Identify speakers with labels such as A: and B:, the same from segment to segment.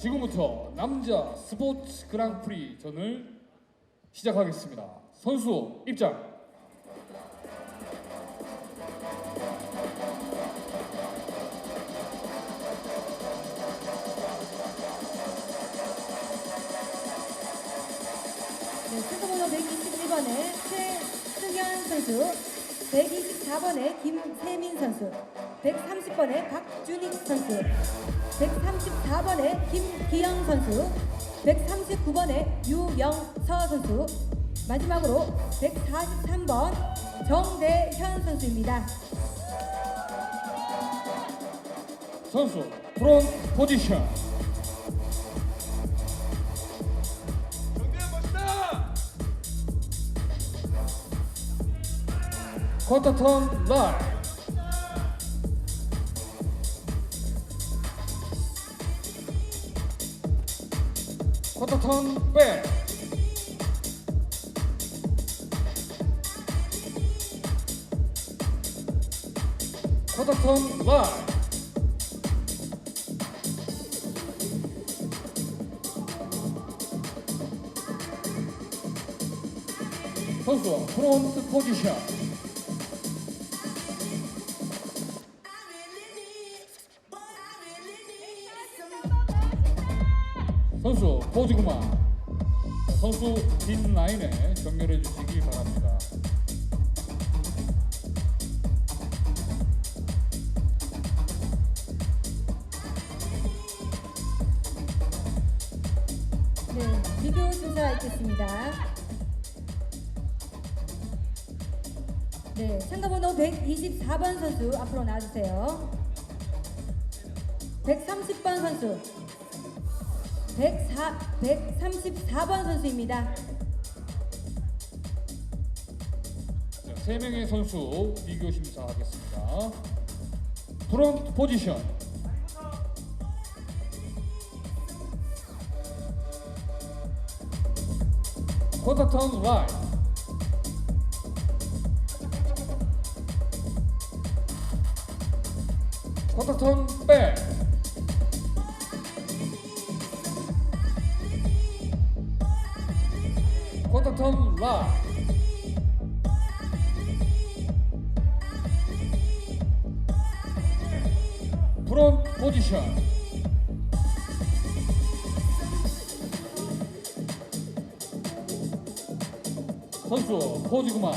A: 지금부터 남자 스포츠 그랑프리 전을 시작하겠습니다. 선수 입장.
B: 네, 순서번호 121번의 최승현 선수, 124번의 김세민 선수, 130번의 박준익 선수, 134번의 김기영 선수, 139번의 유영서 선수, 마지막으로 143번 정대현 선수입니다.
A: 선수 프론트 포지션.
C: 정대현 멋있다!
A: 쿼터 턴 라인. 턴 백. 턴 라인. 선수 프론트 포지션. 선수. 자, 선수 뒷 라인에 정렬해 주시기 바랍니다.
B: 네, 비디오 심사 있겠습니다. 네, 참가번호 124번 선수 앞으로 나와주세요. 130번 선수, 104, 134번 선수입니다.
A: 자, 세 명의 선수 비교 심사하겠습니다. 프론트 포지션. 쿼터 턴 라인. 쿼터 턴 백. 턴 라인. 프론트 포지션. 선수 포즈 그만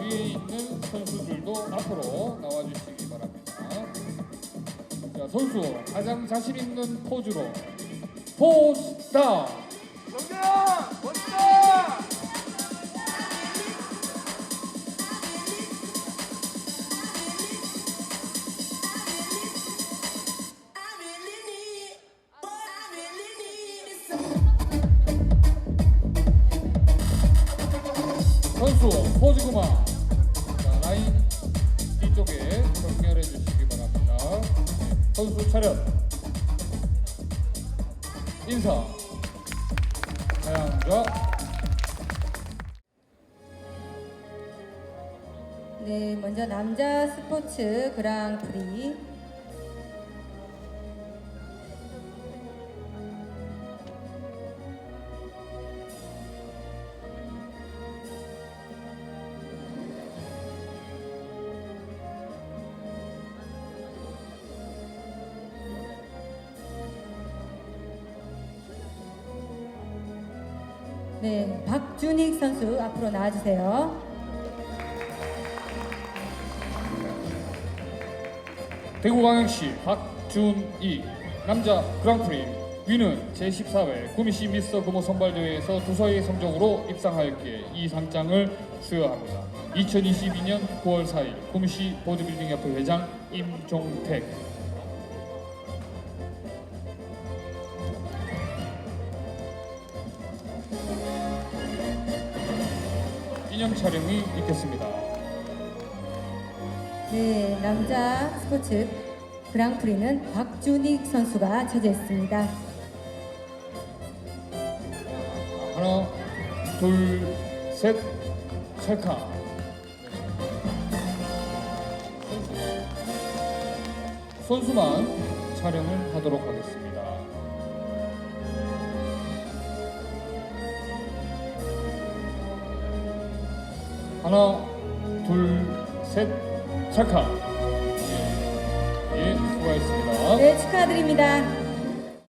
A: 위에 있는 선수들도 앞으로 나와주시기 바랍니다. 자 선수 가장 자신 있는 포즈로. 포즈 다운
C: 정대현! 멋있다!
A: 그만 자 라인 뒤쪽에 정렬해 주시기 바랍니다. 네, 선수 차렷. 인사. 하양자.
B: 네, 먼저 남자 스포츠 그랑프리 네, 박준익 선수 앞으로 나와주세요.
A: 대구광역시 박준희 남자 그랑프리 위는 제14회 구미시 미스터 금호 선발대회에서 두서의 성적으로 입상하였기에 이 상장을 수여합니다. 2022년 9월 4일 구미시 보디빌딩 협회 회장 임종택 기념 촬영이 있겠습니다.
B: 네, 남자 스포츠 그랑프리는 박준익 선수가 차지했습니다.
A: 하나, 둘, 셋, 찰칵. 선수만 촬영을 하도록 하겠습니다. 하나, 둘, 셋, 찰칵. 예, 예, 수고하셨습니다.
B: 네, 축하드립니다.